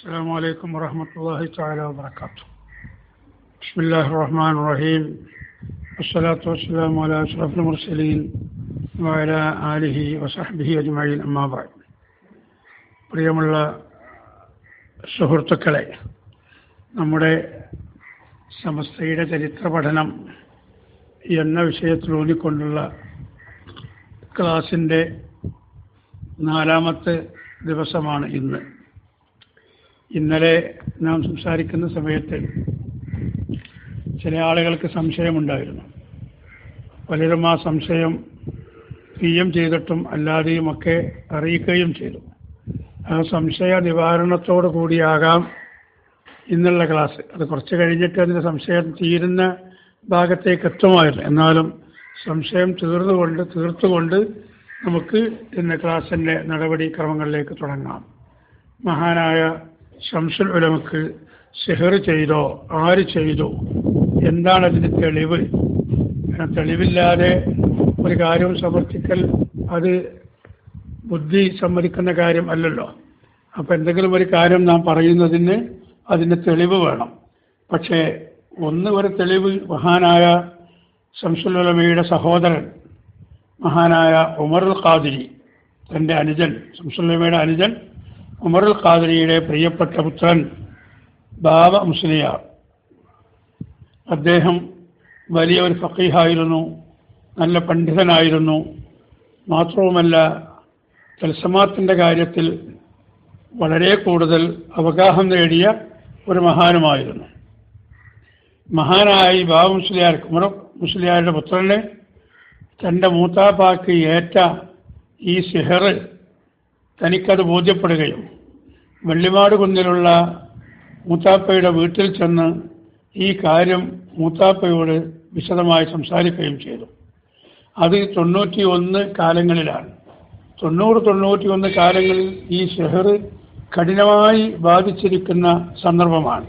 السلام عليكم ورحمة الله تعالى وبركاته بسم الله الرحمن الرحيم والصلاة والسلام على أشرف المرسلين وعلى آله وصحبه أجمعين أما بعد പ്രിയമുള്ള സുഹൃത്തുക്കളെ നമ്മുടെ സമസ്തയുടെ ചരിത്ര പഠനം എന്ന വിഷയത്തിലൂന്നിക്കൊണ്ടുള്ള ക്ലാസിൻ്റെ നാലാമത്തെ ദിവസമാണ് ഇന്ന് ഇന്നലെ നാം സംസാരിക്കുന്ന സമയത്ത് ചില ആളുകൾക്ക് സംശയമുണ്ടായിരുന്നു. പലരും ആ സംശയം പി എം ചെയ്തിട്ടും അല്ലാതെയുമൊക്കെ അറിയിക്കുകയും ചെയ്തു. ആ സംശയ നിവാരണത്തോടു കൂടിയാകാം ഇന്നുള്ള ക്ലാസ്. അത് കുറച്ച് കഴിഞ്ഞിട്ട് അതിന്റെ സംശയം തീരുന്ന ഭാഗത്തേക്ക് എത്തുമായിരുന്നു. എന്നാലും സംശയം തീർന്നുകൊണ്ട് തീർത്തുകൊണ്ട് നമുക്ക് ഇന്ന് ക്ലാസ്സിന്റെ നടപടിക്രമങ്ങളിലേക്ക് തുടങ്ങാം. മഹാനായ ഷംസുൽ ഉലമക്ക് സെഹർ ചെയ്തോ ആര് ചെയ്തു എന്താണ് അതിന് തെളിവ് തെളിവില്ലാതെ ഒരു കാര്യം സമർത്ഥിക്കൽ അത് ബുദ്ധി സമ്മതിക്കുന്ന കാര്യം അല്ലല്ലോ. അപ്പം എന്തെങ്കിലും ഒരു കാര്യം നാം പറയുന്നതിന് അതിന് തെളിവ് വേണം. പക്ഷേ ഒന്ന് ഒരു തെളിവ് മഹാനായ ശംസുലമയുടെ സഹോദരൻ മഹാനായ ഉമർ ഖാദിരി തന്റെ അനുജൻ ശംസുലമയുടെ അനുജൻ ഉമറുൽ ഖാദരിയുടെ പ്രിയപ്പെട്ട പുത്രൻ ബാബ മുസ്ലിയാർ. അദ്ദേഹം വലിയ ഒരു ഫക്കീഹായിരുന്നു നല്ല പണ്ഡിതനായിരുന്നു. മാത്രവുമല്ല തൽസമാത്തിന്റെ കാര്യത്തിൽ വളരെ കൂടുതൽ അവഗാഹം നേടിയ ഒരു മഹാനുമായിരുന്നു. മഹാനായി ബാബ മുസ്ലിയാർ കുമര മുസ്ലിയാരുടെ പുത്രനെ തന്റെ മൂത്താപ്പാക്ക് ഏറ്റ ഈ സിഹർ തനിക്കത് ബോധ്യപ്പെടുകയും വെള്ളിമാട് കുന്നിലുള്ള മൂത്താപ്പയുടെ വീട്ടിൽ ചെന്ന് ഈ കാര്യം മൂത്താപ്പയോട് വിശദമായി സംസാരിക്കുകയും ചെയ്തു. അത് തൊണ്ണൂറ്റി ഒന്ന് കാലങ്ങളിലാണ്. തൊണ്ണൂറ് തൊണ്ണൂറ്റി ഒന്ന് കാലങ്ങളിൽ ഈ ഷെഹർ കഠിനമായി ബാധിച്ചിരിക്കുന്ന സന്ദർഭമാണ്.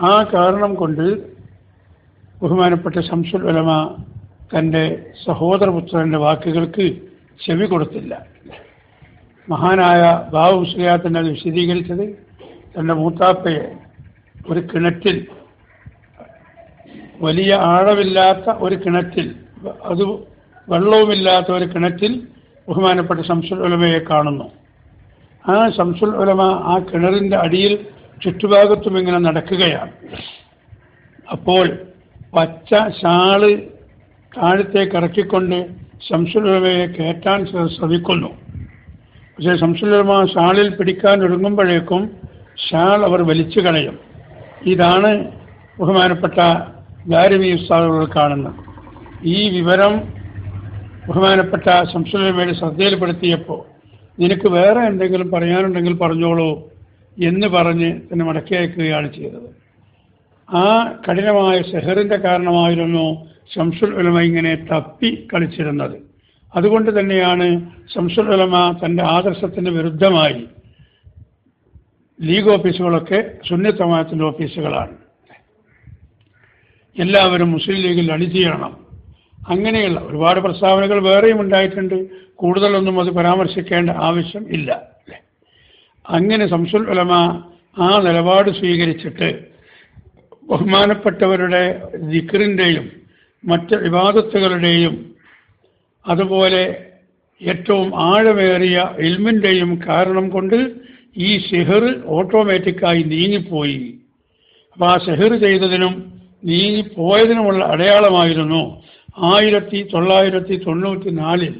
ആ കാരണം കൊണ്ട് ബഹുമാനപ്പെട്ട ശംസുൽ ഉലമ തന്റെ സഹോദരപുത്രന്റെ വാക്കുകൾക്ക് ചെവി കൊടുത്തില്ല. മഹാനായ ബാബു തന്നെ അത് വിശദീകരിച്ചത്. തന്റെ മൂത്താപ്പയെ ഒരു കിണറ്റിൽ വലിയ ആഴമില്ലാത്ത ഒരു കിണറ്റിൽ അത് വെള്ളവുമില്ലാത്ത ഒരു കിണറ്റിൽ ബഹുമാനപ്പെട്ട ശംസുൽ ഉലമയെ കാണുന്നു. ആ ശംസുൽ ഉലമ ആ കിണറിന്റെ അടിയിൽ ചുറ്റുഭാഗത്തും ഇങ്ങനെ നടക്കുകയാണ്. അപ്പോൾ പച്ച ഷാൾ താഴത്തേക്ക് ഇറക്കിക്കൊണ്ട് ശംസുൽ ഉലമയെ കയറ്റാൻ ശ്രമിക്കുന്നു. പക്ഷേ ശംസുൽ ഉലമ ഷാളിൽ പിടിക്കാൻ ഒരുങ്ങുമ്പോഴേക്കും ഷാൾ അവർ വലിച്ചു കളയും. ഇതാണ് ബഹുമാനപ്പെട്ട ഗാരമി ഉസ്താദുകൾ കാണുന്നത്. ഈ വിവരം ബഹുമാനപ്പെട്ട ശംസുലമയുടെ ശ്രദ്ധയിൽപ്പെടുത്തിയപ്പോൾ നിനക്ക് വേറെ എന്തെങ്കിലും പറയാനുണ്ടെങ്കിൽ പറഞ്ഞോളൂ എന്ന് പറഞ്ഞ് തന്നെ മടക്കി അയക്കുകയാണ് ചെയ്തത്. ആ കഠിനമായ സെഹറിന്റെ കാരണമായിരുന്നു ശംസുൽ ഉലമ ഇങ്ങനെ തപ്പി കളിച്ചിരുന്നത്. അതുകൊണ്ട് തന്നെയാണ് ശംസുലമ തന്റെ ആദർശത്തിന് വിരുദ്ധമായി ലീഗ് ഓഫീസുകളൊക്കെ സുന്നത്തമായത്തിന്റെ ഓഫീസുകളാണ്. എല്ലാവരും മുസ്ലിം ലീഗിൽ അണിചേരണം. അങ്ങനെയുള്ള ഒരുപാട് പ്രസ്താവനകൾ വേറെയും ഉണ്ടായിട്ടുണ്ട്. കൂടുതലൊന്നും അത് പരാമർശിക്കേണ്ട ആവശ്യം ഇല്ല. അങ്ങനെ സംസുൽ ഉലമ ആ നിലപാട് സ്വീകരിച്ചിട്ട് ബഹുമാനപ്പെട്ടവരുടെ ദിക്റിന്റെയും മറ്റ് വിവാദത്തുകളുടെയും അതുപോലെ ഏറ്റവും ആഴമേറിയ ഇൽമിന്റെയും കാരണം കൊണ്ട് ഈ സെഹർ ഓട്ടോമാറ്റിക്കായി നീങ്ങിപ്പോയി. അപ്പം ആ ഷെഹർ ചെയ്തതിനും നീങ്ങിപ്പോയതിനുമുള്ള അടയാളമായിരുന്നു ആയിരത്തി തൊള്ളായിരത്തി തൊണ്ണൂറ്റി നാലിൽ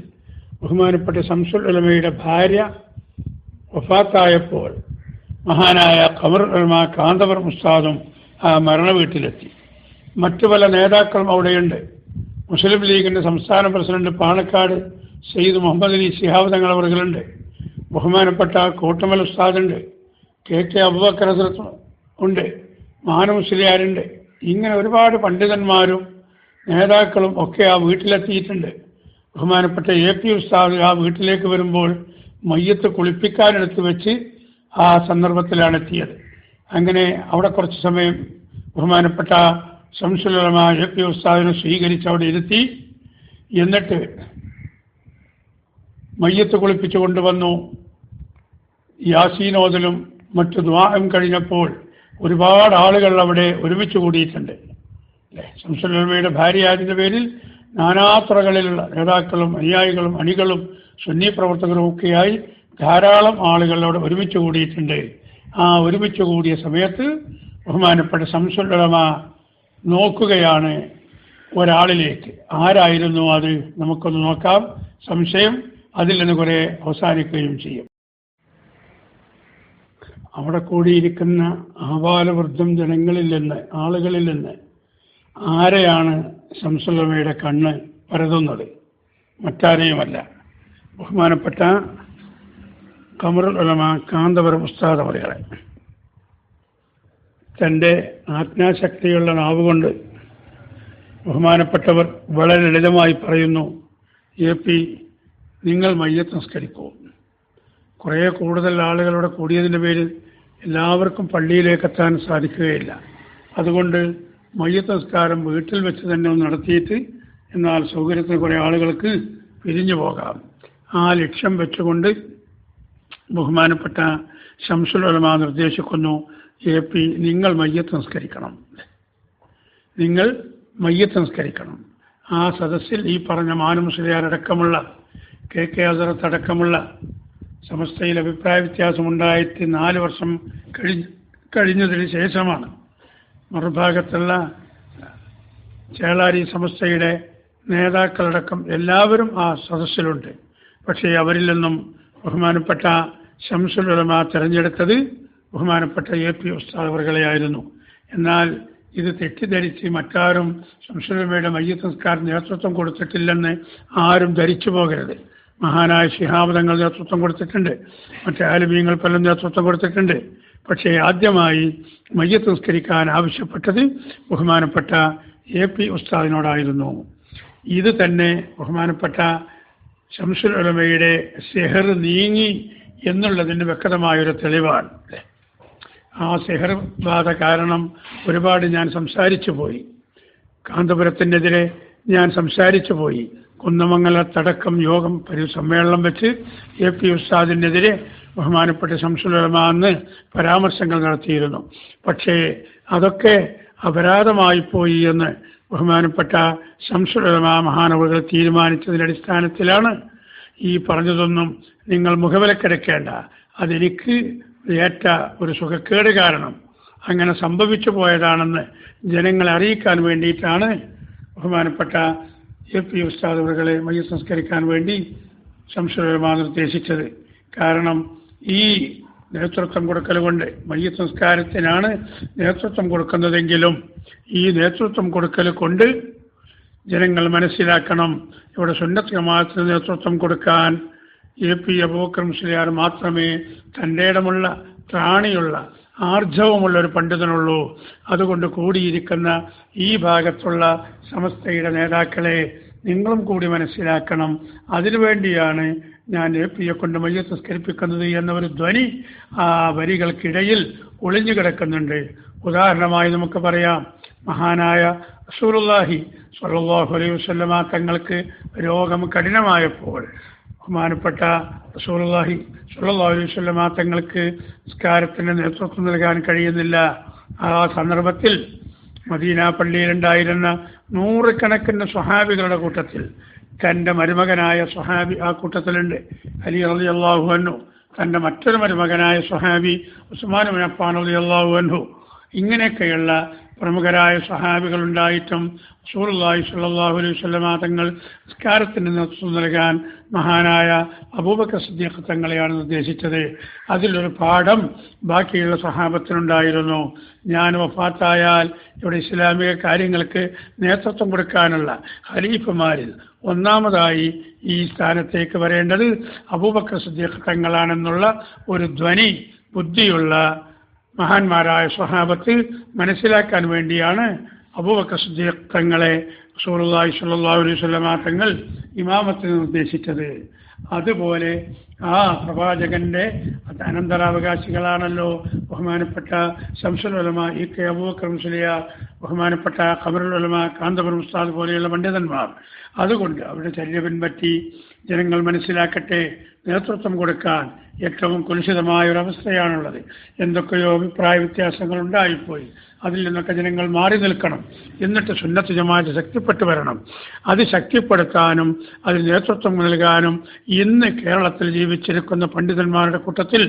ബഹുമാനപ്പെട്ട ശംസുൽ ഉലമയുടെ ഭാര്യ വഫാത്തായപ്പോൾ മഹാനായ ഖമർ ഉലമ കാന്തപുരം മുസ്താദും ആ മരണ വീട്ടിലെത്തി മറ്റു പല നേതാക്കളും അവിടെയുണ്ട്. മുസ്ലിം ലീഗിന്റെ സംസ്ഥാന പ്രസിഡന്റ് പാണക്കാട് സെയ്ദ് മുഹമ്മദ് അലി ശിഹാബ് തങ്ങൾ അവർകളുണ്ട് ബഹുമാനപ്പെട്ട കോട്ടമൽ ഉസ്താദുണ്ട്. കെ കെ അബുബക്കർ ഉണ്ട്. മാനമുസ്ലിയാരുണ്ട് ഇങ്ങനെ ഒരുപാട് പണ്ഡിതന്മാരും നേതാക്കളും ഒക്കെ ആ വീട്ടിലെത്തിയിട്ടുണ്ട്. ബഹുമാനപ്പെട്ട എ പി ഉസ്താദ് ആ വീട്ടിലേക്ക് വരുമ്പോൾ മയ്യത്ത് കുളിപ്പിക്കാനെടുത്ത് വെച്ച് ആ സന്ദർഭത്തിലാണ് എത്തിയത്. അങ്ങനെ അവിടെ കുറച്ച് സമയം ബഹുമാനപ്പെട്ട എ പി ഉസ്താദിനെ സ്വീകരിച്ച് അവിടെ ഇരുത്തി എന്നിട്ട് മയ്യത്ത് കുളിപ്പിച്ചു കൊണ്ടുവന്നു. യാസീനോദലും മറ്റു ദ്വാഹം കഴിഞ്ഞപ്പോൾ ഒരുപാട് ആളുകൾ അവിടെ ഒരുമിച്ച് കൂടിയിട്ടുണ്ട്. അല്ലേ? ശംസുലമയുടെ ഭാര്യയായതിന്റെ പേരിൽ നാനാത്രകളിലുള്ള നേതാക്കളും അനുയായികളും അണികളും സുന്നി പ്രവർത്തകരും ഒക്കെയായി ധാരാളം ആളുകൾ അവിടെ ഒരുമിച്ച് കൂടിയിട്ടുണ്ട്. ആ ഒരുമിച്ച് കൂടിയ സമയത്ത് ബഹുമാനപ്പെട്ട ശംസുലമ നോക്കുകയാണ് ഒരാളിലേക്ക്. ആരായിരുന്നു അത്? നമുക്കൊന്ന് നോക്കാം. സംശയം അതിൽ നിന്ന് കുറെ അവസാനിക്കുകയും ചെയ്യും. അവിടെ കൂടിയിരിക്കുന്ന ആപാലവൃദ്ധം ജനങ്ങളിൽ നിന്ന് ആളുകളിൽ നിന്ന് ആരെയാണ് ശംസുലമയുടെ കണ്ണ് പരതുന്നത്? മറ്റാരെയുമല്ല. ബഹുമാനപ്പെട്ട കമറുൽ ഉലമ കാന്തപുരം ഉസ്താദ് തന്റെ ആജ്ഞാശക്തിയുള്ള നാവുകൊണ്ട് ബഹുമാനപ്പെട്ടവർ വളരെ ലളിതമായി പറയുന്നു എ പി നിങ്ങൾ മയ്യത്ത് സംസ്കരിക്കൂ. കുറേ കൂടുതൽ ആളുകളുടെ കൂടിയതിന്റെ പേരിൽ എല്ലാവർക്കും പള്ളിയിലേക്ക് എത്താൻ സാധിക്കുകയില്ല. അതുകൊണ്ട് മയ്യത്ത് സംസ്കാരം വീട്ടിൽ വെച്ച് തന്നെ ഒന്ന് നടത്തിയിട്ട് എന്നാൽ സൗകര്യത്തിന് കുറേ ആളുകൾക്ക് പിരിഞ്ഞു പോകാം. ആ ലക്ഷ്യം വെച്ചുകൊണ്ട് ബഹുമാനപ്പെട്ട ശംസുലമ നിർദ്ദേശിക്കുന്നു എ പി നിങ്ങൾ മയ്യത്ത് സംസ്കരിക്കണം. നിങ്ങൾ മയ്യത്ത് സംസ്കരിക്കണം. ആ സദസ്സിൽ ഈ പറഞ്ഞ മാനുമുസ്ലിയാരടക്കമുള്ള കെ കെ അസറത്ത് അടക്കമുള്ള സമസ്തയിൽ അഭിപ്രായ വ്യത്യാസമുണ്ടായിട്ട് നാല് വർഷം കഴിഞ്ഞ് കഴിഞ്ഞതിന് ശേഷമാണ് മറുഭാഗത്തുള്ള ചേളാരി സമസ്തയുടെ നേതാക്കളടക്കം എല്ലാവരും ആ സദസ്സിലുണ്ട്. പക്ഷേ അവരിൽ നിന്നും ബഹുമാനപ്പെട്ട ശംസുലമ തിരഞ്ഞെടുത്തത് ബഹുമാനപ്പെട്ട എ പി ഉസ്താദ് അവർകളെയായിരുന്നു എന്നാൽ ഇത് തെറ്റിദ്ധരിച്ച് മറ്റാരും ശംസുലമയുടെ മയ്യത്ത് സംസ്കാരം നേതൃത്വം കൊടുത്തിട്ടില്ലെന്ന് ആരും ധരിച്ചു പോകരുത്. മഹാനായ ശിഹാബദങ്ങൾ നേതൃത്വം കൊടുത്തിട്ടുണ്ട്. മറ്റേ ആലുമീങ്ങൾ പലരും നേതൃത്വം കൊടുത്തിട്ടുണ്ട്. പക്ഷേ ആദ്യമായി മയ്യത്ത് സംസ്കരിക്കാൻ ആവശ്യപ്പെട്ടത് ബഹുമാനപ്പെട്ട എ പി ഉസ്താദിനോടായിരുന്നു. ഇത് തന്നെ ബഹുമാനപ്പെട്ട ശംസുൽ ഉലമയുടെ സെഹർ നീങ്ങി എന്നുള്ളതിന് വ്യക്തമായൊരു തെളിവാണ്. അല്ലേ ആ സെഹർ ബാധ കാരണം ഒരുപാട് ഞാൻ സംസാരിച്ചു പോയി. കാന്തപുരത്തിനെതിരെ ഞാൻ സംസാരിച്ചു പോയി. കുന്നമംഗലത്തടക്കം യോഗം പരി സമ്മേളനം വെച്ച് എ പി ഉസ്താദിനെതിരെ ബഹുമാനപ്പെട്ട ശംസുലമ പരാമർശങ്ങൾ നടത്തിയിരുന്നു. പക്ഷേ അതൊക്കെ അപരാധമായി പോയി എന്ന് ബഹുമാനപ്പെട്ട ശംസുലമ മഹാനവുകൾ തീരുമാനിച്ചതിന്റെ അടിസ്ഥാനത്തിലാണ് ഈ പറഞ്ഞതൊന്നും നിങ്ങൾ മുഖവിലക്കെടുക്കേണ്ട. അതെനിക്ക് ഏറ്റ ഒരു സുഖക്കേട് കാരണം അങ്ങനെ സംഭവിച്ചു പോയതാണെന്ന് ജനങ്ങളെ അറിയിക്കാൻ വേണ്ടിയിട്ടാണ് ബഹുമാനപ്പെട്ട എ പി ഉസ്താദ് അവരുകളെ മയ്യ സംസ്കരിക്കാൻ വേണ്ടി സംശയമാ നിർദ്ദേശിച്ചത്. കാരണം ഈ നേതൃത്വം കൊടുക്കൽ കൊണ്ട് മയ്യ സംസ്കാരത്തിനാണ് നേതൃത്വം കൊടുക്കുന്നതെങ്കിലും ഈ നേതൃത്വം കൊടുക്കൽ കൊണ്ട് ജനങ്ങൾ മനസ്സിലാക്കണം. ഇവിടെ സുന്നത്ത് ജമാഅത്തിന് നേതൃത്വം കൊടുക്കാൻ എ പി അബൂക്കർ മുസ്ലിയാർ മാത്രമേ തന്റെ ഇടമുള്ള ത്രാണിയുള്ള ആർജവമുള്ള ഒരു പണ്ഡിതനുള്ളൂ. അതുകൊണ്ട് കൂടിയിരിക്കുന്ന ഈ ഭാഗത്തുള്ള സമസ്തയുടെ നേതാക്കളെ നിങ്ങളും കൂടി മനസ്സിലാക്കണം. അതിനുവേണ്ടിയാണ് ഞാൻ എ പിയെ കൊണ്ട് മയ്യ സംസ്കരിപ്പിക്കുന്നത് എന്ന ഒരു ധ്വനി ആ വരികൾക്കിടയിൽ ഒളിഞ്ഞു കിടക്കുന്നുണ്ട്. ഉദാഹരണമായി നമുക്ക് പറയാം. മഹാനായ റസൂലുള്ളാഹി സ്വല്ലല്ലാഹു അലൈഹി തങ്ങൾക്ക് രോഗം കഠിനമായപ്പോൾ ബഹുമാനപ്പെട്ട റസൂലുള്ളാഹി സുല്ലാസ്വല്ല തങ്ങൾക്ക് നിസ്കാരത്തിന് നേതൃത്വം നൽകാൻ കഴിയുന്നില്ല. ആ സന്ദർഭത്തിൽ മദീന പള്ളിയിലുണ്ടായിരുന്ന നൂറുകണക്കിന് സ്വഹാബികളുടെ കൂട്ടത്തിൽ തന്റെ മരുമകനായ സ്വഹാബി ആ കൂട്ടത്തിലുണ്ട്. അലി അലി അള്ളാഹു അന്നു തന്റെ മറ്റൊരു മരുമകനായ സ്വഹാബി ഉസ്മാൻ മുനപ്പാൻ അലി അള്ളാഹു അൻഹു. ഇങ്ങനെയൊക്കെയുള്ള പ്രമുഖരായ സഹാബികളുണ്ടായിട്ടും സൂറുല്ലാഹി സ്വല്ലല്ലാഹു അലൈഹി വസല്ലമ തങ്ങൾ നിസ്കാരത്തിന് നേതൃത്വം നൽകാൻ മഹാനായ അബൂബക്കർ സിദ്ദീഖ് തങ്ങളെയാണ് നിർദ്ദേശിച്ചത്. അതിലൊരു പാഠം ബാക്കിയുള്ള സഹാബത്തിനുണ്ടായിരുന്നു. ഞാൻ വഫാത്തായാൽ ഇവിടെ ഇസ്ലാമിക കാര്യങ്ങൾക്ക് നേതൃത്വം കൊടുക്കാനുള്ള ഖലീഫമാരിൽ ഒന്നാമതായി ഈ സ്ഥാനത്തേക്ക് വരേണ്ടത് അബൂബക്കർ സിദ്ദീഖ് തങ്ങളാണെന്നുള്ള ഒരു ധ്വനി ബുദ്ധിയുള്ള മഹാന്മാരായ സ്വഹാബത്ത് മനസ്സിലാക്കാൻ വേണ്ടിയാണ് അബൂബക്കർ സിദ്ദീഖ് തങ്ങളെ സൂറുല്ലാഹി സ്വല്ലല്ലാഹു അലൈഹി വസല്ലമ തങ്ങൾ ഇമാമത്തിന് നിർദ്ദേശിച്ചത് അതുപോലെ ആ പ്രവാചകന്റെ അനന്തരാവകാശികളാണല്ലോ ബഹുമാനപ്പെട്ട ശംസുലമ ഇ കെ അബൂബക്കർ മുസ്ലിയ ബഹുമാനപ്പെട്ട ഖബറുൽ ഉലമ കാന്തപുരം ഉസ്താദ് പോലെയുള്ള പണ്ഡിതന്മാർ. അതുകൊണ്ട് അവരുടെ ചര്യ പിൻപറ്റി ജനങ്ങൾ മനസ്സിലാക്കട്ടെ നേതൃത്വം കൊടുക്കാൻ ഏറ്റവും കുലുഷിതമായ ഒരു അവസ്ഥയാണുള്ളത് എന്തൊക്കെയോ അഭിപ്രായ വ്യത്യാസങ്ങൾ ഉണ്ടായിപ്പോയി അതിൽ നിന്നൊക്കെ ജനങ്ങൾ മാറി നിൽക്കണം. എന്നിട്ട് സുന്നത്ത് ജമാഅത്ത് ശക്തിപ്പെട്ടു വരണം. അത് ശക്തിപ്പെടുത്താനും അതിന് നേതൃത്വം നൽകാനും ഇന്ന് കേരളത്തിൽ ജീവിച്ചിരിക്കുന്ന പണ്ഡിതന്മാരുടെ കൂട്ടത്തിൽ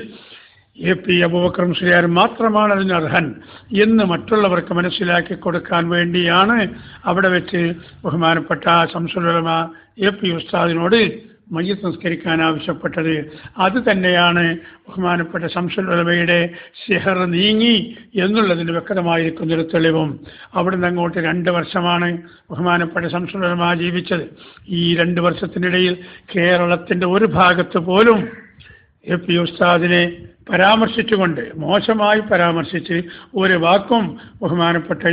എ പി അബൂബക്രം ശ്രീയാർ മാത്രമാണ് അതിന് അർഹൻ എന്ന് മറ്റുള്ളവർക്ക് മനസ്സിലാക്കി കൊടുക്കാൻ വേണ്ടിയാണ് അവിടെ വെച്ച് ബഹുമാനപ്പെട്ട ശംസുലമ എ പി ഉസ്താദിനോട് മയ്യത്ത് സംസ്കരിക്കാൻ ആവശ്യപ്പെട്ടത്. അത് തന്നെയാണ് ബഹുമാനപ്പെട്ട ശംസുലമയുടെ സിഹർ നീങ്ങി എന്നുള്ളതിന് വ്യക്തമായിരിക്കുന്നൊരു തെളിവും. അവിടുന്ന് അങ്ങോട്ട് രണ്ട് വർഷമാണ് ബഹുമാനപ്പെട്ട ശംസുലമ ജീവിച്ചത്. ഈ രണ്ട് വർഷത്തിനിടയിൽ കേരളത്തിന്റെ ഒരു ഭാഗത്ത് പോലും എ പി ഉസ്താദിനെ പരാമർശിച്ചുകൊണ്ട് മോശമായി പരാമർശിച്ച് ഒരു വാക്കും ബഹുമാനപ്പെട്ട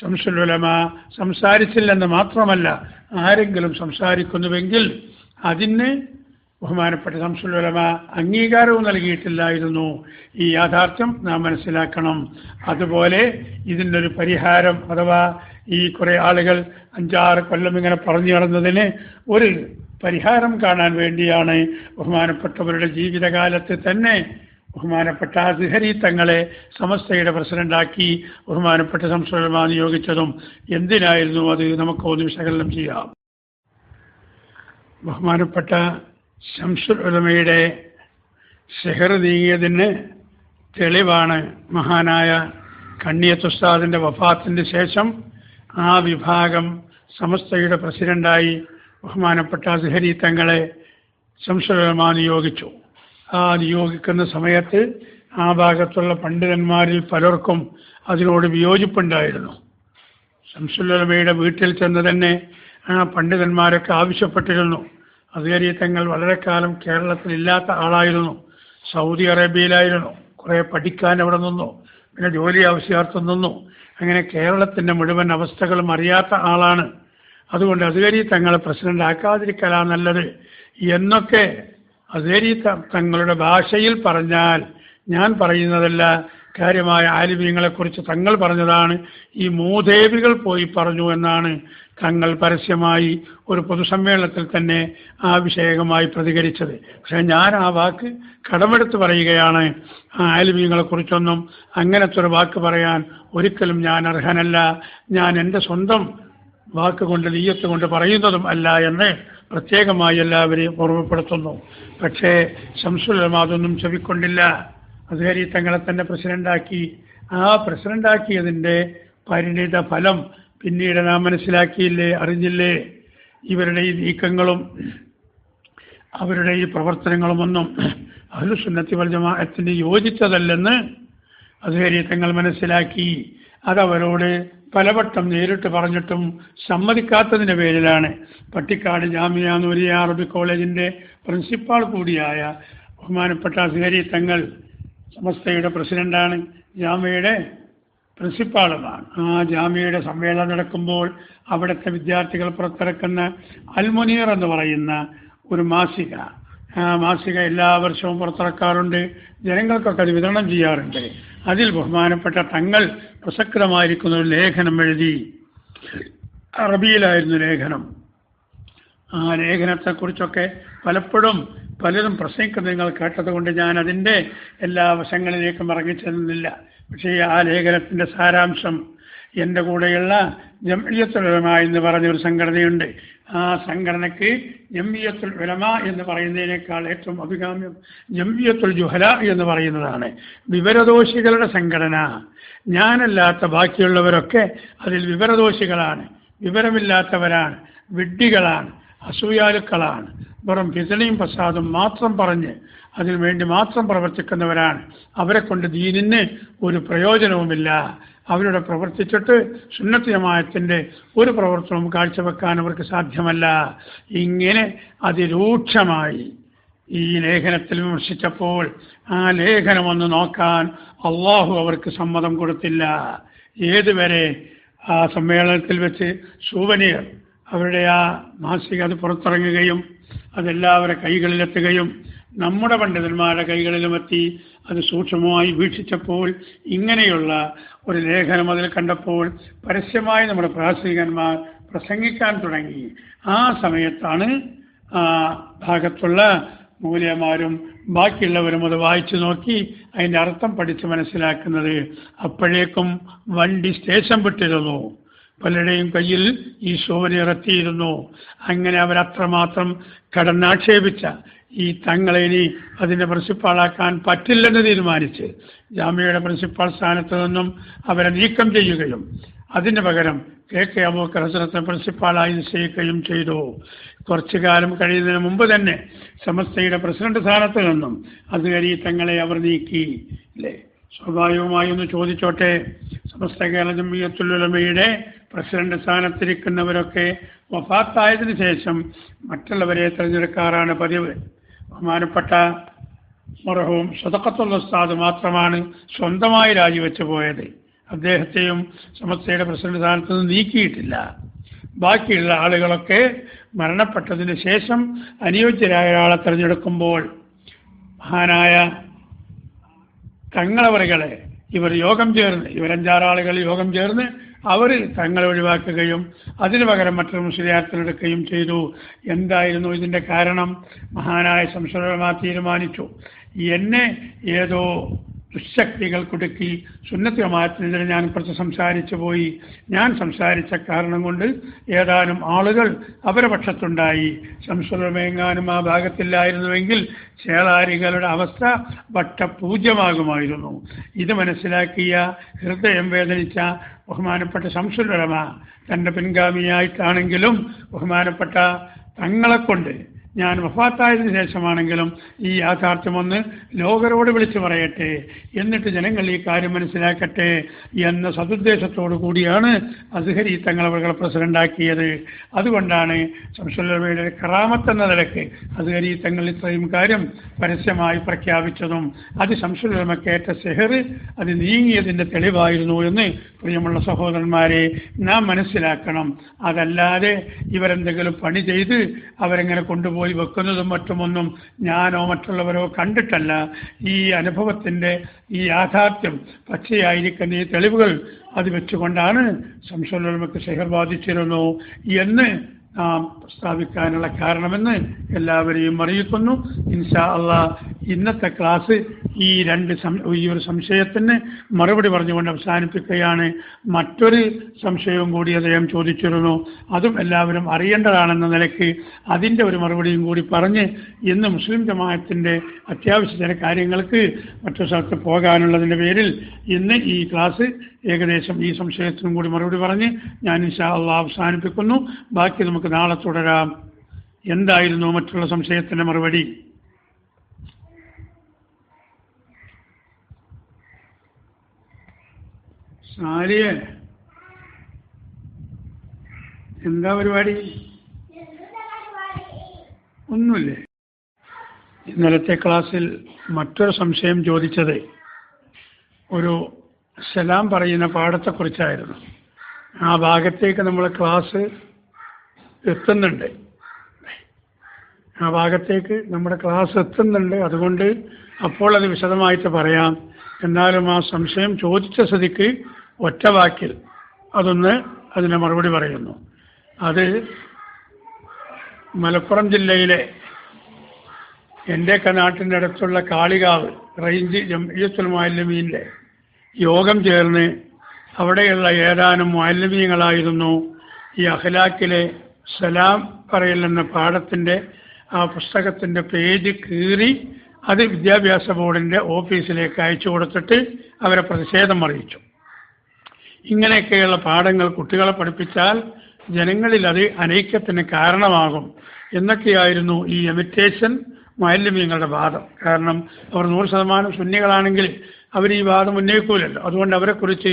ശംസുലമ സംസാരിച്ചില്ലെന്ന് മാത്രമല്ല ആരെങ്കിലും സംസാരിക്കുന്നുവെങ്കിൽ അതിന് ബഹുമാനപ്പെട്ട ശംസുലമ അംഗീകാരവും നൽകിയിട്ടില്ലായിരുന്നു. ഈ യാഥാർത്ഥ്യം നാം മനസ്സിലാക്കണം. അതുപോലെ ഇതിനൊരു പരിഹാരം അഥവാ ഈ കുറേ ആളുകൾ അഞ്ചാറ് കൊല്ലം ഇങ്ങനെ പറഞ്ഞു നടന്നതിന് ഒരു പരിഹാരം കാണാൻ വേണ്ടിയാണ് ബഹുമാനപ്പെട്ടവരുടെ ജീവിതകാലത്ത് തന്നെ ബഹുമാനപ്പെട്ട സിഹരി തങ്ങളെ സമസ്തയുടെ പ്രസിഡന്റാക്കി ബഹുമാനപ്പെട്ട സംസ്ഥാനമാ നിയോഗിച്ചതും എന്തിനായിരുന്നു അത്? നമുക്ക് ഒന്ന് വിശകലനം ചെയ്യാം. ബഹുമാനപ്പെട്ട ശംസുൽ ഉലമയുടെ സെഹർ നീങ്ങിയതിന് തെളിവാണ് മഹാനായ കണ്ണിയത്തുസ്താദിന്റെ വഫാത്തിന്റെ ശേഷം ആ വിഭാഗം സമസ്തയുടെ പ്രസിഡന്റായി ബഹുമാനപ്പെട്ട സുഹരി തങ്ങളെ സംശയമാ നിയോഗിച്ചു. ആ നിയോഗിക്കുന്ന സമയത്ത് ആ ഭാഗത്തുള്ള പണ്ഡിതന്മാരിൽ പലർക്കും അതിനോട് വിയോജിപ്പുണ്ടായിരുന്നു. ശംസുലമയുടെ വീട്ടിൽ ചെന്ന് തന്നെ ആ പണ്ഡിതന്മാരൊക്കെ ആവശ്യപ്പെട്ടിരുന്നു. അതുകരി തങ്ങൾ വളരെ കാലം കേരളത്തിൽ ഇല്ലാത്ത ആളായിരുന്നു. സൗദി അറേബ്യയിലായിരുന്നു. കുറേ പഠിക്കാൻ അവിടെ നിന്നു. പിന്നെ ജോലി ആവശ്യാർത്ഥം നിന്നു. അങ്ങനെ കേരളത്തിന്റെ മുഴുവൻ അവസ്ഥകളും അറിയാത്ത ആളാണ് അതുകൊണ്ട് അതുകരി തങ്ങളെ പ്രസിഡന്റ് ആക്കാതിരിക്കലാ നല്ലത് എന്നൊക്കെ അതുകരി തങ്ങളുടെ ഭാഷയിൽ പറഞ്ഞാൽ ഞാൻ പറയുന്നതല്ല കാര്യമായ ആലിമീങ്ങളെക്കുറിച്ച് തങ്ങൾ പറഞ്ഞതാണ് ഈ മൂദേവികൾ പോയി പറഞ്ഞു എന്നാണ് തങ്ങൾ പരസ്യമായി ഒരു പൊതുസമ്മേളനത്തിൽ തന്നെ ആഭിഷേകമായി പ്രതികരിച്ചത്. പക്ഷേ ഞാൻ ആ വാക്ക് കടമെടുത്ത് പറയുകയാണ് ആ ആലിമീങ്ങളെക്കുറിച്ചൊന്നും അങ്ങനത്തെ ഒരു വാക്ക് പറയാൻ ഒരിക്കലും ഞാൻ അർഹനല്ല. ഞാൻ എന്റെ സ്വന്തം വാക്ക് കൊണ്ട് നീയത്ത് കൊണ്ട് പറയുന്നതും അല്ല എന്ന് പ്രത്യേകമായി എല്ലാവരെയും ഓർമ്മപ്പെടുത്തുന്നു. പക്ഷേ ശംസുലമ അതൊന്നും ചെവിക്കൊണ്ടില്ല. അതുകാരി തങ്ങളെ തന്നെ പ്രസിഡന്റാക്കി. ആ പ്രസിഡന്റാക്കിയതിന്റെ പരിണിത ഫലം പിന്നീട് നാം മനസ്സിലാക്കിയില്ലേ അറിഞ്ഞില്ലേ? ഇവരുടെ ഈ നീക്കങ്ങളും അവരുടെ ഈ പ്രവർത്തനങ്ങളുമൊന്നും അഹ്ലുസുന്നത്തി വൽ ജമാഅത്തിന് യോജിച്ചതല്ലെന്ന് അതുകാരി തങ്ങൾ മനസ്സിലാക്കി. അതവരോട് പലവട്ടം നേരിട്ട് പറഞ്ഞിട്ടും സമ്മതിക്കാത്തതിന്റെ പേരിലാണ്. പട്ടിക്കാട് ജാമിയ നൂരിയ അറബി കോളേജിന്റെ പ്രിൻസിപ്പാൾ കൂടിയായ ബഹുമാനപ്പെട്ട സുഹരി തങ്ങൾ സമസ്തയുടെ പ്രസിഡന്റാണ്. ജാമ്യയുടെ പ്രിൻസിപ്പാളുമാണ്. ആ ജാമ്യയുടെ സമ്മേളനം നടക്കുമ്പോൾ അവിടുത്തെ വിദ്യാർത്ഥികൾ പുറത്തിറക്കുന്ന അൽമുനീർ എന്ന് പറയുന്ന ഒരു മാസിക. ആ മാസിക എല്ലാ വർഷവും പുറത്തിറക്കാറുണ്ട്. ജനങ്ങൾക്കൊക്കെ അത് വിതരണം ചെയ്യാറുണ്ട്. അതിൽ ബഹുമാനപ്പെട്ട തങ്ങൾ പ്രസക്തമായിരിക്കുന്ന ഒരു ലേഖനം എഴുതി. അറബിയിലായിരുന്നു ലേഖനം. ആ ലേഖനത്തെക്കുറിച്ചൊക്കെ പലപ്പോഴും പലരും പ്രസംഗിക്കുന്നത് നിങ്ങൾ കേട്ടതുകൊണ്ട് ഞാൻ അതിന്റെ എല്ലാ വശങ്ങളിലേക്കും ഇറങ്ങിച്ചെന്നില്ല. പക്ഷേ ആ ലേഖനത്തിന്റെ സാരാംശം എന്റെ കൂടെയുള്ള ജംഇയ്യത്തുൽ ഉലമ എന്ന് പറഞ്ഞൊരു സംഘടനയുണ്ട്. ആ സംഘടനയ്ക്ക് ജംവിയത്തുൽ ഉലമ എന്ന് പറയുന്നതിനേക്കാൾ ഏറ്റവും അഭികാമ്യം ജംവിയത്തുൽ ജുഹല എന്ന് പറയുന്നതാണ്. വിവരദോഷികളുടെ സംഘടന. ഞാനല്ലാത്ത ബാക്കിയുള്ളവരൊക്കെ അതിൽ വിവരദോഷികളാണ്. വിവരമില്ലാത്തവരാണ്. വിഡ്ഢികളാണ്. അസൂയാലുക്കളാണ്. വെറും ഫിസണിയും പ്രസാദും മാത്രം പറഞ്ഞ് അതിനു വേണ്ടി മാത്രം പ്രവർത്തിക്കുന്നവരാണ്. അവരെ കൊണ്ട് ദീനിന് ഒരു പ്രയോജനവുമില്ല. അവരുടെ പ്രവർത്തിച്ചിട്ട് സുന്നത്ത് ജമാഅത്തിന്റെ ഒരു പ്രവർത്തനവും കാഴ്ചവെക്കാൻ അവർക്ക് സാധ്യമല്ല. ഇങ്ങനെ അതിരൂക്ഷമായി ഈ ലേഖനത്തിൽ വിമർശിച്ചപ്പോൾ ആ ലേഖനം ഒന്ന് നോക്കാൻ അള്ളാഹു അവർക്ക് സമ്മതം കൊടുത്തില്ല. ഏതുവരെ ആ സമ്മേളനത്തിൽ വെച്ച് സൂവനീർ അവരുടെ ആ മാസിക അത് പുറത്തിറങ്ങുകയും അതെല്ലാവരുടെ കൈകളിലെത്തുകയും നമ്മുടെ പണ്ഡിതന്മാരുടെ കൈകളിലുമെത്തി അത് സൂക്ഷ്മമായി വീക്ഷിച്ചപ്പോൾ ഇങ്ങനെയുള്ള ഒരു ലേഖനം അതിൽ കണ്ടപ്പോൾ പരസ്യമായി നമ്മുടെ പ്രാസംഗികന്മാർ പ്രസംഗിക്കാൻ തുടങ്ങി. ആ സമയത്താണ് ആ ഭാഗത്തുള്ള മൂല്യമാരും ബാക്കിയുള്ളവരും അത് വായിച്ചു നോക്കി അതിന്റെ അർത്ഥം പഠിച്ച് മനസ്സിലാക്കുന്നത് അപ്പോഴേക്കും വണ്ടി സ്റ്റേഷൻ വിട്ടിരുന്നു. പലരുടെയും കയ്യിൽ ഈ സോവനി ഇറക്കിയിരുന്നു അങ്ങനെ അവരത്രമാത്രം കടന്നാക്ഷേപിച്ച ഈ തങ്ങളെ ഇനി അതിന്റെ പ്രിൻസിപ്പാളാക്കാൻ പറ്റില്ലെന്ന് തീരുമാനിച്ച് ജാമ്യയുടെ പ്രിൻസിപ്പാൾ സ്ഥാനത്ത് നിന്നും അവരെ നീക്കം ചെയ്യുകയും അതിന് പകരം കെ കെ അബൂക്കർ ഹസ്രത്തെ പ്രിൻസിപ്പാളായി നിശ്ചയിക്കുകയും ചെയ്തു. കുറച്ചു കാലം കഴിയുന്നതിന് മുമ്പ് തന്നെ സമസ്തയുടെ പ്രസിഡന്റ് സ്ഥാനത്ത് നിന്നും അത് കഴിഞ്ഞ് തങ്ങളെ അവർ നീക്കി. അല്ലേ സ്വാഭാവികമായി ഒന്ന് ചോദിച്ചോട്ടെ? സമസ്ത കേരള ജമ്മിയത്തുലമയുടെ പ്രസിഡന്റ് സ്ഥാനത്തിരിക്കുന്നവരൊക്കെ വഫാത്തായതിനു ശേഷം മറ്റുള്ളവരെ തിരഞ്ഞെടുക്കാറാണ് പതിവ്. ബഹുമാനപ്പെട്ട മറഹവും സ്വതക്കത്തുള്ള ഉസ്താദ് മാത്രമാണ് സ്വന്തമായി രാജിവെച്ചു പോയത്. അദ്ദേഹത്തെയും സമസ്തയുടെ പ്രസിഡന്റ് സ്ഥാനത്ത് നിന്ന് നീക്കിയിട്ടില്ല. ബാക്കിയുള്ള ആളുകളൊക്കെ മരണപ്പെട്ടതിന് ശേഷം അനുയോജ്യരായ ഒരാളെ തിരഞ്ഞെടുക്കുമ്പോൾ മഹാനായ തങ്ങളവറുകളെ ഇവർ യോഗം ചേർന്ന് ഇവരഞ്ചാറാളുകൾ യോഗം ചേർന്ന് അവർ തങ്ങളെ ഒഴിവാക്കുകയും അതിനു പകരം മറ്റൊരു മുസ്ലിയാർ തിരഞ്ഞെടുക്കുകയും ചെയ്തു. എന്തായിരുന്നു ഇതിന്റെ കാരണം? മഹാനായ സംശയമാ തീരുമാനിച്ചു. എന്നെ ഏതോ ദുശക്തികൾ കുടുക്കി സുന്നത്ത് ജമാഅത്തിനെതിരെ ഞാൻ കുറച്ച് സംസാരിച്ചു പോയി. ഞാൻ സംസാരിച്ച കാരണം കൊണ്ട് ഏതാനും ആളുകൾ അവരുടെ പക്ഷത്തുണ്ടായി. സംസ്കൃതമേങ്ങാനും ആ ഭാഗത്തില്ലായിരുന്നുവെങ്കിൽ ചേളാരികളുടെ അവസ്ഥ വട്ടപൂജ്യമാകുമായിരുന്നു. ഇത് മനസ്സിലാക്കിയ ഹൃദയം വേദനിച്ച ബഹുമാനപ്പെട്ട സംസുലമ തന്റെ പിൻഗാമിയായിട്ടാണെങ്കിലും ബഹുമാനപ്പെട്ട തങ്ങളെ കൊണ്ട് ഞാൻ വഫാത്തായതിനു ശേഷമാണെങ്കിലും ഈ യാഥാർത്ഥ്യമൊന്ന് ലോകരോട് വിളിച്ചു പറയട്ടെ. എന്നിട്ട് ജനങ്ങൾ ഈ കാര്യം മനസ്സിലാക്കട്ടെ എന്ന സതുദ്ദേശത്തോടു കൂടിയാണ് അസ്ഹരി തങ്ങളവകളെ പ്രസിഡന്റാക്കിയത്. അതുകൊണ്ടാണ് സംസുലമയുടെ കറാമത്ത് എന്ന നിലയ്ക്ക് അസ്ഹരി തങ്ങൾ ഇത്രയും കാര്യം പരസ്യമായി പ്രഖ്യാപിച്ചതും. അത് സംസുലമക്കേറ്റ സെഹർ അത് നീങ്ങിയതിന്റെ തെളിവായിരുന്നു എന്ന് പ്രിയമുള്ള സഹോദരന്മാരെ നാം മനസ്സിലാക്കണം. അതല്ലാതെ ഇവരെന്തെങ്കിലും പണി ചെയ്ത് അവരെങ്ങനെ കൊണ്ടുപോയി വെക്കുന്നതും മറ്റുമൊന്നും ഞാനോ മറ്റുള്ളവരോ കണ്ടിട്ടല്ല. ഈ അനുഭവത്തിന്റെ ഈ യാഥാർത്ഥ്യം. പച്ചയായിരിക്കുന്ന ഈ തെളിവുകൾ അത് വെച്ചുകൊണ്ടാണ് സംശയമക്ക് ശേഖർ ബാധിച്ചിരുന്നു എന്ന് നാം പ്രസ്താവിക്കാനുള്ള കാരണമെന്ന് എല്ലാവരെയും അറിയിക്കുന്നു. ഇൻഷാ അള്ളാ ഇന്നത്തെ ക്ലാസ് ഈ രണ്ട് ഈ ഒരു സംശയത്തിന് മറുപടി പറഞ്ഞുകൊണ്ട് അവസാനിപ്പിക്കുകയാണ്. മറ്റൊരു സംശയവും കൂടി അദ്ദേഹം ചോദിച്ചിരുന്നു. അതും എല്ലാവരും അറിയേണ്ടതാണെന്ന നിലയ്ക്ക് അതിന്റെ ഒരു മറുപടിയും കൂടി പറഞ്ഞ് ഇന്ന് മുസ്ലിം ജമാഅത്തിന്റെ അത്യാവശ്യ ചില കാര്യങ്ങൾക്ക് മറ്റു സ്ഥലത്ത് പോകാനുള്ളതിന്റെ പേരിൽ ഇന്ന് ഈ ക്ലാസ് ഏകദേശം ഈ സംശയത്തിനും കൂടി മറുപടി പറഞ്ഞ് ഞാൻ ഇൻഷാ അവസാനിപ്പിക്കുന്നു. ബാക്കി നമുക്ക് നാളെ തുടരാം. എന്തായിരുന്നു മറ്റുള്ള സംശയത്തിന്റെ മറുപടി? സാരിയെ എന്താ പരിപാടി? ഒന്നുമില്ലേ? ഇന്നലത്തെ ക്ലാസ്സിൽ മറ്റൊരു സംശയം ചോദിച്ചത്. ഒരു സലാം പറയുന്ന പാഠത്തെക്കുറിച്ചായിരുന്നു. ആ ഭാഗത്തേക്ക് നമ്മൾ ക്ലാസ് എത്തുന്നുണ്ട്. ആ ഭാഗത്തേക്ക് നമ്മുടെ ക്ലാസ് എത്തുന്നുണ്ട്. അതുകൊണ്ട് അപ്പോൾ അത് വിശദമായിട്ട് പറയാം. എന്നാലും ആ സംശയം ചോദിച്ച സ്ഥിതിക്ക് ഒറ്റ വാക്കിൽ അതൊന്ന് അതിനെ മറുപടി പറയുന്നു. അത് മലപ്പുറം ജില്ലയിലെ എന്റെയൊക്കെ നാട്ടിന്റെ അടുത്തുള്ള കാളികാവ് റേഞ്ച് ജംഇയ്യത്തുൽ മുഅല്ലിമീനിലെ യോഗം ചേർന്ന് അവിടെയുള്ള ഏതാനും മാലിന്യങ്ങളായിരുന്നു ഈ അഖലാക്കിലെ സലാം പറയൽ എന്ന പാഠത്തിന്റെ ആ പുസ്തകത്തിന്റെ പേജ് കീറി അത് വിദ്യാഭ്യാസ ബോർഡിന്റെ ഓഫീസിലേക്ക് അയച്ചു കൊടുത്തിട്ട് അവരെ പ്രതിഷേധം അറിയിച്ചു. ഇങ്ങനെയൊക്കെയുള്ള പാഠങ്ങൾ കുട്ടികളെ പഠിപ്പിച്ചാൽ ജനങ്ങളിൽ അത് അനൈക്യത്തിന് കാരണമാകും എന്നൊക്കെയായിരുന്നു ഈ എമിറ്റേഷൻ മാലിന്യങ്ങളുടെ വാദം. കാരണം അവർ നൂറ് ശതമാനം ശൂന്യകളാണെങ്കിൽ അവർ ഈ വാദം ഉന്നയിക്കൂലല്ലോ. അതുകൊണ്ട് അവരെക്കുറിച്ച്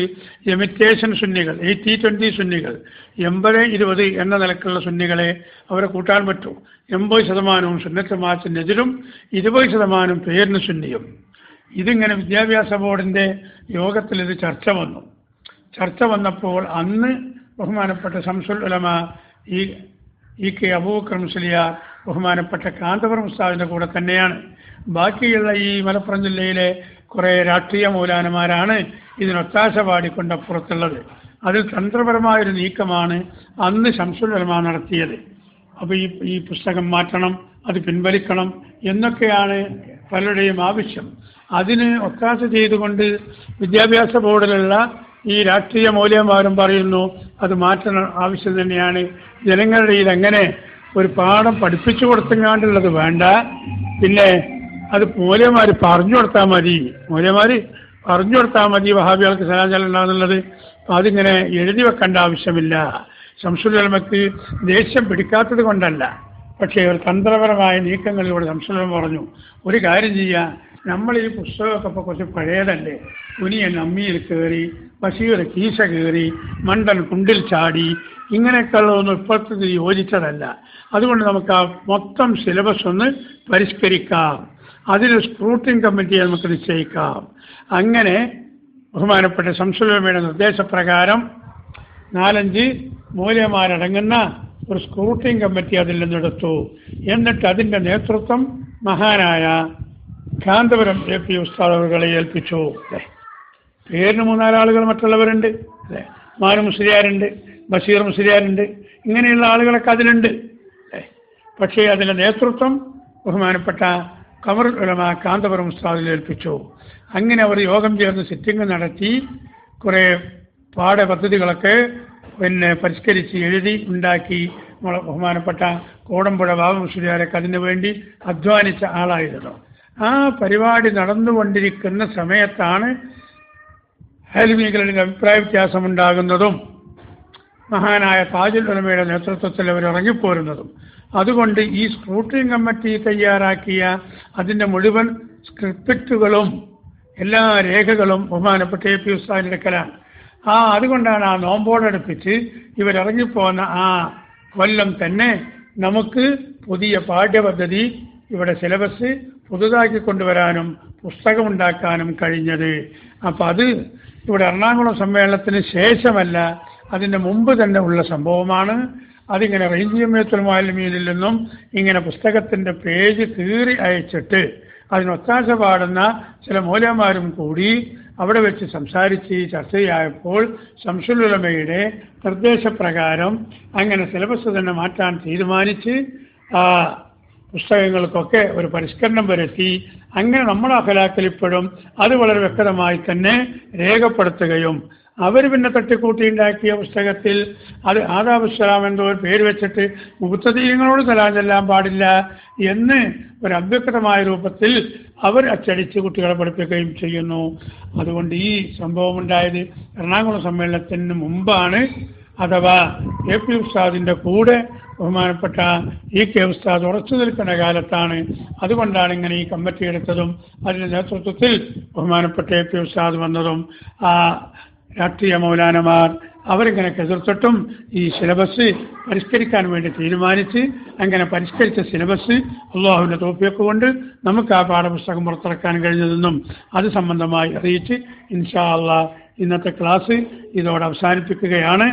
എമിറ്റേഷൻ സുന്നികൾ എയ്റ്റി ട്വന്റി സുന്നികൾ എൺപത് ഇരുപത് എന്ന നിലക്കുള്ള സുന്നികളെ അവരെ കൂട്ടാൻ പറ്റൂ. എൺപത് ശതമാനവും സുന്നത്ത് മാറ്റിനെതിരും ഇരുപത് ശതമാനം പേരിന് സുന്നിയും. ഇതിങ്ങനെ വിദ്യാഭ്യാസ ബോർഡിന്റെ യോഗത്തിൽ ഇത് ചർച്ച വന്നു. ചർച്ച വന്നപ്പോൾ അന്ന് ബഹുമാനപ്പെട്ട ശംസുൽ ഉലമ ഈ ഇ കെ അബൂക്കർ മുസ്ലിയാർ ബഹുമാനപ്പെട്ട കാന്തപുരം ഉസ്താദിന്റെ കൂടെ തന്നെയാണ്. ബാക്കിയുള്ള ഈ മലപ്പുറം ജില്ലയിലെ കുറേ രാഷ്ട്രീയ മൗലാനമാരാണ് ഇതിനൊത്താശ പാടിക്കൊണ്ട് അപ്പുറത്തുള്ളത്. അതിൽ തന്ത്രപരമായൊരു നീക്കമാണ് അന്ന് ശംസുലമ നടത്തിയത്. അപ്പോൾ ഈ ഈ പുസ്തകം മാറ്റണം അത് പിൻവലിക്കണം എന്നൊക്കെയാണ് പലരുടെയും ആവശ്യം. അതിന് ഒത്താശ ചെയ്തുകൊണ്ട് വിദ്യാഭ്യാസ ബോർഡിലുള്ള ഈ രാഷ്ട്രീയ മൂല്യന്മാരും പറയുന്നു അത് മാറ്റണം ആവശ്യം തന്നെയാണ്. ജനങ്ങളുടെ ഇതെങ്ങനെ ഒരു പാഠം പഠിപ്പിച്ചു കൊടുത്തെങ്ങാണ്ടുള്ളത് വേണ്ട. പിന്നെ അത് മൂലയന്മാർ പറഞ്ഞു കൊടുത്താൽ മതി. മൂലയന്മാർ പറഞ്ഞു കൊടുത്താൽ മതി വഹാബികൾക്ക് സലാചാരം ഉണ്ടാകുന്നുള്ളത് അതിങ്ങനെ എഴുതി വെക്കേണ്ട ആവശ്യമില്ല. ശംസുലമക്ക് ദേഷ്യം പിടിക്കാത്തത് കൊണ്ടല്ല. പക്ഷേ ഒരു തന്ത്രപരമായ നീക്കങ്ങളിലൂടെ സംശയം പറഞ്ഞു. ഒരു കാര്യം ചെയ്യുക നമ്മൾ ഈ പുസ്തകമൊക്കെ ഇപ്പോൾ കുറച്ച് പഴയതല്ലേ? കുനിയൻ അമ്മിയിൽ കയറി ബഷീർ കീശ കയറി മണ്ടൻ കുണ്ടിൽ ചാടി ഇങ്ങനെയൊക്കെയുള്ളതൊന്നും ഇപ്പോഴത്തെ യോജിച്ചതല്ല. അതുകൊണ്ട് നമുക്ക് ആ മൊത്തം സിലബസ് ഒന്ന് പരിഷ്കരിക്കാം. അതിന് സ്ക്രൂട്ടിംഗ് കമ്മിറ്റിയെ നമുക്ക് നിശ്ചയിക്കാം. അങ്ങനെ ബഹുമാനപ്പെട്ട സംസുലമയുടെ നിർദ്ദേശപ്രകാരം നാലഞ്ച് മൂല്യമാരടങ്ങുന്ന ഒരു സ്ക്രൂട്ടിംഗ് കമ്മിറ്റി അതിൽ നിന്നെടുത്തു. എന്നിട്ട് അതിന്റെ നേതൃത്വം മഹാനായ കാന്തപുരം എ പി ഉസ്താദ് അവരുകളെ ഏൽപ്പിച്ചു. അല്ലേ? പേരിന് മൂന്നാലാളുകൾ മറ്റുള്ളവരുണ്ട്. അല്ലേ? മാനു മുസ്ലിയാരുണ്ട് ബഷീർ മുസ്ലിയാരുണ്ട്. ഇങ്ങനെയുള്ള ആളുകളൊക്കെ അതിലുണ്ട്. പക്ഷേ അതിന്റെ നേതൃത്വം ബഹുമാനപ്പെട്ട കമർ ഉലമ കാന്തപുരം ഉസ്താദിൽ ഏൽപ്പിച്ചു. അങ്ങനെ അവർ യോഗം ചേർന്ന് സിറ്റിംഗ് നടത്തി. കുറേ പാഠപദ്ധതികളൊക്കെ പിന്നെ പരിഷ്കരിച്ച് എഴുതി ഉണ്ടാക്കി. നമ്മളെ ബഹുമാനപ്പെട്ട കോടമ്പുഴ ബാബു മുസ്ലിയാരൊക്കെ അതിനു വേണ്ടി അധ്വാനിച്ച ആളായിരുന്നു. ആ പരിപാടി നടന്നുകൊണ്ടിരിക്കുന്ന സമയത്താണ് ഹാലിമികളുടെ അഭിപ്രായ വ്യത്യാസമുണ്ടാകുന്നതും മഹാനായ താജുൽ ഉലമയുടെ നേതൃത്വത്തിൽ അവർ ഇറങ്ങിപ്പോരുന്നതും. അതുകൊണ്ട് ഈ സ്ക്രൂട്ടിംഗ് കമ്മിറ്റി തയ്യാറാക്കിയ അതിന്റെ മുഴുവൻ സ്ക്രിപ്റ്റുകളും എല്ലാ രേഖകളും ബഹുമാനപ്പെട്ട എ പി ഉസ്താദിനെടുക്കലാണ് ആ അതുകൊണ്ടാണ് ആ നോമ്പോടടുപ്പിച്ച് ഇവരിറങ്ങിപ്പോന്ന ആ കൊല്ലം തന്നെ നമുക്ക് പുതിയ പാഠ്യപദ്ധതി ഇവിടെ സിലബസ് പുതുതാക്കി കൊണ്ടുവരാനും പുസ്തകമുണ്ടാക്കാനും കഴിഞ്ഞത്. അപ്പം അത് ഇവിടെ എറണാകുളം സമ്മേളനത്തിന് ശേഷമല്ല അതിന്റെ മുമ്പ് തന്നെ ഉള്ള സംഭവമാണ്. അതിങ്ങനെ റേഞ്ചിയമ്മയത്തുൽ മാലിമീനിൽ നിന്നും ഇങ്ങനെ പുസ്തകത്തിന്റെ പേജ് കീറി അയച്ചിട്ട് അതിനൊത്താശ പാടുന്ന ചില മൂലന്മാരും കൂടി അവിടെ വെച്ച് സംസാരിച്ച് ചർച്ചയായപ്പോൾ ശംസുലുലമയുടെ നിർദ്ദേശപ്രകാരം അങ്ങനെ സിലബസ് തന്നെ മാറ്റാൻ തീരുമാനിച്ച് ആ പുസ്തകങ്ങൾക്കൊക്കെ ഒരു പരിഷ്കരണം വരുത്തി അങ്ങനെ നമ്മുടെ അഖലാക്കിൽ ഇപ്പോഴും അത് വളരെ വ്യക്തമായി തന്നെ രേഖപ്പെടുത്തുകയും അവർ പിന്നെ തട്ടിക്കൂട്ടിയുണ്ടാക്കിയ പുസ്തകത്തിൽ അത് ആദാബുസ്സലാം എന്തോ ഒരു പേര് വെച്ചിട്ട് മുക്തദീയങ്ങളോട് സലാം ചെല്ലാൻ പാടില്ല എന്ന് ഒരു അവ്യക്തമായ രൂപത്തിൽ അവർ അച്ചടിച്ച് കുട്ടികളെ പഠിപ്പിക്കുകയും ചെയ്യുന്നു. അതുകൊണ്ട് ഈ സംഭവം ഉണ്ടായത് എറണാകുളം സമ്മേളനത്തിന് മുമ്പാണ്. അഥവാ എ പി ഉസ്താദിന്റെ കൂടെ ബഹുമാനപ്പെട്ട ഇ കെ ഉസ്താദ് ഉറച്ചു നിൽക്കുന്ന കാലത്താണ്. അതുകൊണ്ടാണ് ഇങ്ങനെ ഈ കമ്മിറ്റി എടുത്തതും അതിന്റെ നേതൃത്വത്തിൽ ബഹുമാനപ്പെട്ട എ പി ഉസ്താദ് വന്നതും. ആ രാഷ്ട്രീയ മൗലാനമാർ അവരിങ്ങനെ എതിർത്തിട്ടും ഈ സിലബസ് പരിഷ്കരിക്കാൻ വേണ്ടി തീരുമാനിച്ച് അങ്ങനെ പരിഷ്കരിച്ച സിലബസ് അള്ളാഹുവിന്റെ തോപ്പിയൊക്കെ കൊണ്ട് നമുക്ക് ആ പാഠപുസ്തകം പുറത്തിറക്കാൻ കഴിഞ്ഞതെന്നും അത് സംബന്ധമായി അറിയിച്ച് ഇൻഷാ അള്ളാ ഇന്നത്തെ ക്ലാസ് ഇതോടെ അവസാനിപ്പിക്കുകയാണ്.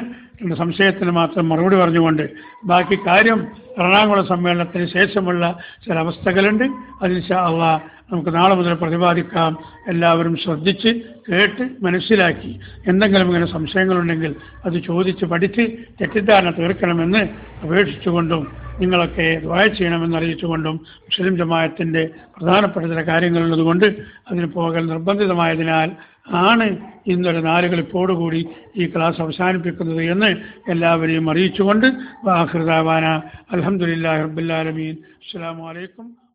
സംശയത്തിന് മാത്രം മറുപടി പറഞ്ഞുകൊണ്ട് ബാക്കി കാര്യം എറണാകുളം സമ്മേളനത്തിന് ശേഷമുള്ള ചില അവസ്ഥകളുണ്ട്. അതിന് അള്ളാ നമുക്ക് നാളെ മുതൽ പ്രതിപാദിക്കാം. എല്ലാവരും ശ്രദ്ധിച്ച് കേട്ട് മനസ്സിലാക്കി. എന്തെങ്കിലും ഇങ്ങനെ സംശയങ്ങളുണ്ടെങ്കിൽ അത് ചോദിച്ച് പഠിച്ച് തെറ്റിദ്ധാരണ തീർക്കണമെന്ന് അപേക്ഷിച്ചുകൊണ്ടും നിങ്ങളൊക്കെ ദ്വായ ചെയ്യണമെന്ന് അറിയിച്ചുകൊണ്ടും മുസ്ലിം ജമായത്തിന്റെ പ്രധാനപ്പെട്ട ചില കാര്യങ്ങളുള്ളതുകൊണ്ട് അതിന് പോകൽ നിർബന്ധിതമായതിനാൽ ആണ് ഇന്നൊരു നാലുകളിപ്പോടുകൂടി ഈ ക്ലാസ് അവസാനിപ്പിക്കുന്നത് എന്ന് എല്ലാവരെയും അറിയിച്ചുകൊണ്ട് വാഹൃദാവാന അലഹമുല്ലാ റബ്ബുല്ലാലമീൻ അസ്സാം വലൈക്കും